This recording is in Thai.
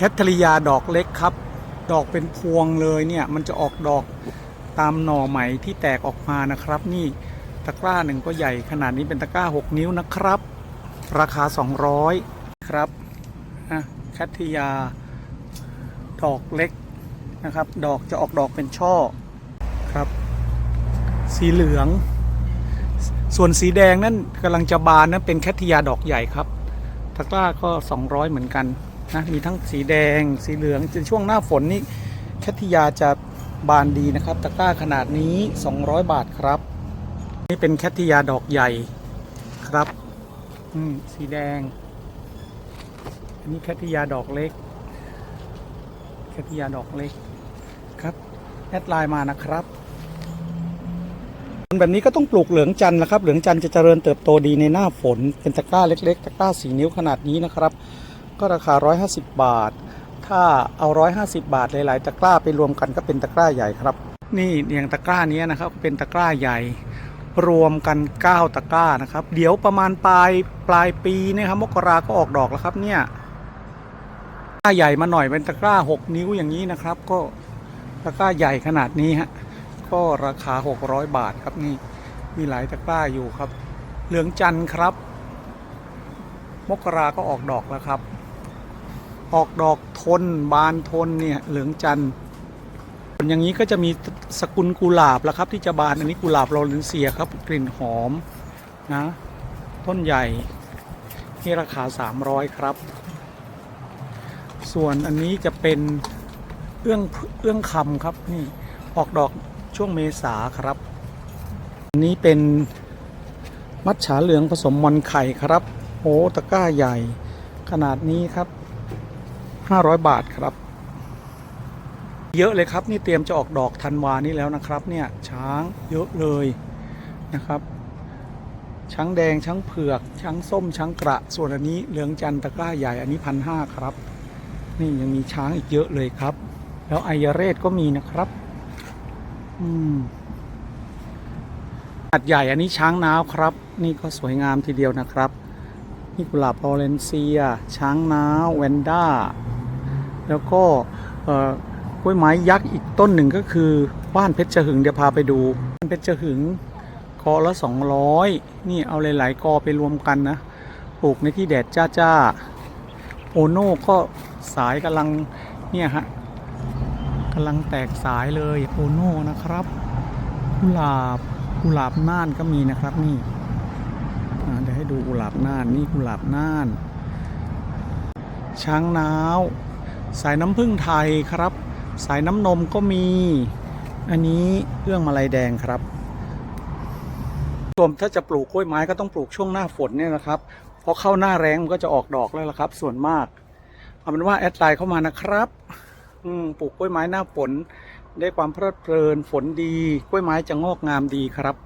แคทเธอรียาดอกเล็กครับ ดอกเป็นพวงเลยเนี่ย มันจะออกดอกตามหน่อไหมที่แตกออกมานะครับ นี่ตะกร้าหนึ่งก็ใหญ่ขนาดนี้เป็นตะกร้า 6 นิ้วนะครับ ราคา 200 ครับอะแคทเธอรียาดอกเล็กนะครับ ดอกจะออกดอกเป็นช่อครับ สีเหลือง ส่วนสีแดงนั่นกำลังจะบานนั่นเป็นแคทเธอรียาดอกใหญ่ครับ ตะกร้าก็ 200 เหมือนกัน นะมีทั้งสีแดงสีเหลืองในช่วงหน้าฝนนี่แคทเธอรียาจะบานดีนะครับตะกร้าขนาดนี้ 200 บาทครับ นี่เป็นแคทเธอรียาดอกใหญ่ครับอืมสีแดง อันนี้แคทเธอรียาดอกเล็กแคทเธอรียาดอกเล็กครับแอดไลน์มานะครับแบบนี้ก็ต้องปลูกเหลืองจันทร์นะครับ เหลืองจันทร์จะเจริญเติบโตดีในหน้าฝน เป็นตะกร้าเล็กๆ ตะกร้าสีนิ้วขนาดนี้นะครับ ก็ราคา 150 บาท ถ้าเอา 150 บาทหลาย ๆ ตะกร้าไปรวมกันก็เป็นตะกร้าใหญ่ครับ นี่อย่างตะกร้านี้นะครับเป็นตะกร้าใหญ่ รวมกัน 9 ตะกร้านะครับ เดี๋ยวประมาณปลายปลายปีเนะครับมกราก็ออกดอกแล้วครับเนี่ยตะกร้าใหญ่มาหน่อยเป็นตะกร้า 6 นิ้วอย่างนี้นะครับ ก็ตะกร้าใหญ่ขนาดนี้ฮะก็ราคา 600 บาทครับนี่มีหลายตะกร้าอยู่ครับ เหลืองจันทร์ครับ มกราก็ออกดอกแล้วครับ ออกดอกทน บานทนเนี่ยเหลืองจันทร์อย่างนี้ก็จะมีสกุลกุหลาบแล้วครับที่จะบานอันนี้กุหลาบโรเลนเซียครับ กลิ่นหอมนะต้นใหญ่ที่ราคา 300 ครับ ส่วนอันนี้จะเป็นเอื้องเอื้องคำครับนี่ออกดอกช่วงเมษาครับอันนี้เป็นมัดฉาเหลืองผสมมอนไข่ครับโอ้ตะกร้าใหญ่ขนาดนี้ครับ 500 บาทครับ เยอะเลยครับนี่เตรียมจะออกดอกธันวานี้แล้วนะครับ เนี่ยช้างเยอะเลยนะครับ ช้างแดงช้างเผือก ช้างส้มช้างกระ ส่วนอันนี้เหลืองจันตะกร้าใหญ่อันนี้พันห้าครับ นี่ยังมีช้างอีกเยอะเลยครับ แล้วไอยเรศก็มีนะครับ อืมอัดใหญ่อันนี้ช้างน้าวครับ นี่ก็สวยงามทีเดียวนะครับนี่กุหลาบออเรนเซีย ช้างน้าวแวนด้า แล้วก็กล้วยไม้ยักษ์อีกต้นหนึ่งก็คือว่านเพชรหึงเดี๋ยวพาไปดูว่านเพชรหึงกอละ 200 นี่เอาหลายๆกอไปรวมกันนะปลูกในที่แดดจ้าๆโอโน่ก็สายกำลังเนี่ยฮะกำลังแตกสายเลยโอโน่นะครับกุหลาบกุหลาบน่านก็มีนะครับนี่เดี๋ยวให้ดูกุหลาบน่านนี่กุหลาบน่าน ช้างน้าว สายน้ำผึ้งไทยครับ สายน้ำนมก็มี อันนี้เรื่องมาลัยแดงครับรวมถ้าจะปลูกกล้วยไม้ก็ต้องปลูกช่วงหน้าฝนเนี่ยนะครับพอเข้าหน้าแรงมันก็จะออกดอกแล้วละครับ ส่วนมากเอาเป็นว่าแอดไลน์เข้ามานะครับอืมปลูกกล้วยไม้หน้าฝนได้ความเพลิดเพลินฝนดีกล้วยไม้จะงอกงามดีครับ